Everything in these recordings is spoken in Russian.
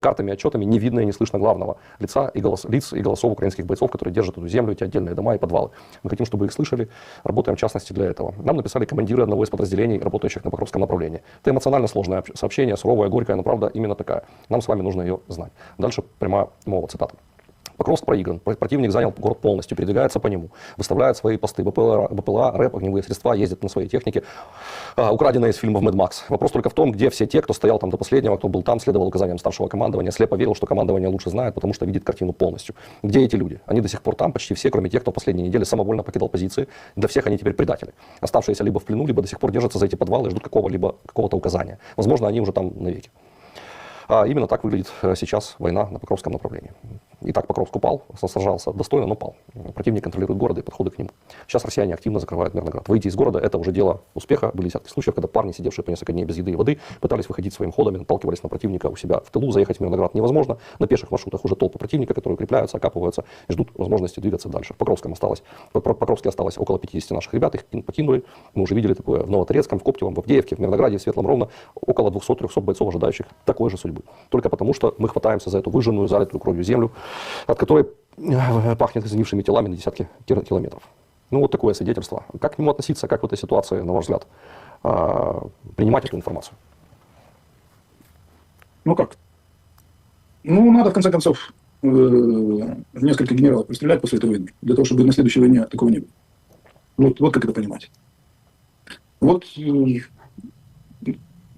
картами, отчетами не видно и не слышно главного лица и голос, лиц и голосов украинских бойцов, которые держат эту землю, эти отдельные дома и подвалы. Мы хотим, чтобы их слышали, работаем в частности для этого. Нам написали командиры одного из подразделений, работающих на Покровском направлении. Это эмоционально сложное сообщение, суровое, горькое, но правда именно такая. Нам с вами нужно ее знать. Дальше прямая мова, цитата. Покровск проигран. Противник занял город полностью, передвигается по нему, выставляет свои посты. БПЛА, БПЛА рэп, огневые средства, ездит на своей технике, а, украденные из фильмов Mad Max. Вопрос только в том, где все те, кто стоял там до последнего, кто был там, следовал указаниям старшего командования, слепо верил, что командование лучше знает, потому что видит картину полностью. Где эти люди? Они до сих пор там, почти все, кроме тех, кто последние недели самовольно покидал позиции. Для всех они теперь предатели. Оставшиеся либо в плену, либо до сих пор держатся за эти подвалы и ждут какого-либо какого-то указания. Возможно, они уже там навеки. А именно так выглядит э, сейчас война на Покровском направлении. И так Покровск упал, сражался достойно, но пал. Противник контролирует город и подходы к нему. Сейчас россияне активно закрывают Мирноград. Выйти из города – это уже дело успеха. Были десятки случаев, когда парни, сидевшие по несколько дней без еды и воды, пытались выходить своим ходами, наталкивались на противника у себя в тылу. Заехать в Мирноград невозможно. На пеших маршрутах уже толпы противника, которые укрепляются, окапываются и ждут возможности двигаться дальше. В Покровском осталось, в Покровске осталось около 50 наших ребят, их покинули. Мы уже видели такое в Новоторецком, в Коптевом, в Авдеевке, в Мирнограде, в Светлом ровно около 200-300 бойцов, ожидающих такой же судьбы. Только потому, что мы хватаемся за эту выжженную, залитую кровью землю, от которой э, пахнет изгнившими телами на десятки километров. Ну, вот такое свидетельство. Как к нему относиться, как в этой ситуации, на ваш взгляд, а, принимать эту информацию? Ну как? Ну, надо, в конце концов, э, несколько генералов пристрелять после этой войны, для того, чтобы на следующей войне такого не было. Вот, вот как это понимать. Вот э,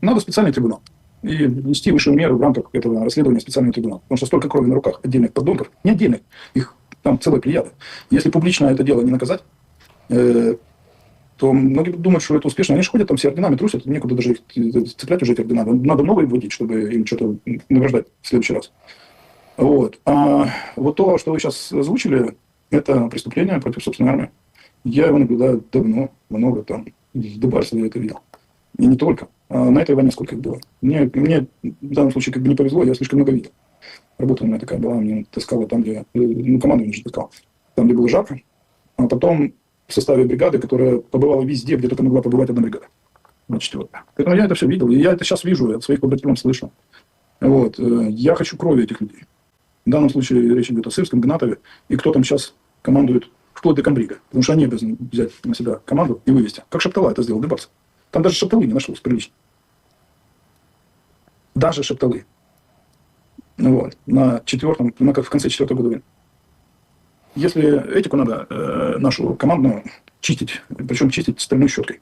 надо специальный трибунал и внести высшую меру в рамках этого расследования специального трибунала. Потому что столько крови на руках отдельных подонков, не отдельных, их там целая плеяда. Если публично это дело не наказать, э, то многие думают, что это успешно. Они же ходят там все орденами, трусят, некуда даже их цеплять уже эти ордена. Надо новые вводить, чтобы им что-то награждать в следующий раз. Вот. А вот то, что вы сейчас озвучили, это преступление против собственной армии. Я его наблюдаю давно, много там. В Дебальцеве я это видел. И не только. А на этой войне сколько их было? Мне, мне в данном случае как бы не повезло, я слишком много видел. Работа у меня такая была, мне таскала там, где... Ну, команду не таскал. Там, где было жарко. А потом в составе бригады, которая побывала везде, где только могла побывать одна бригада. Значит, вот. Поэтому я это все видел. И я это сейчас вижу, я от своих побратимов слышу. Вот. Э, я хочу крови этих людей. В данном случае речь идет о Сырском, Гнатове. И кто там сейчас командует вплоть до комбрига. Потому что они обязаны взять на себя команду и вывести. Как Шептала это сделал Дебарс. Там даже Шепталы не нашлось прилично даже шепталы. Вот, на четвертом, на, в конце четвертого года. Если этику надо э, нашу командную чистить, причем чистить стальной щеткой.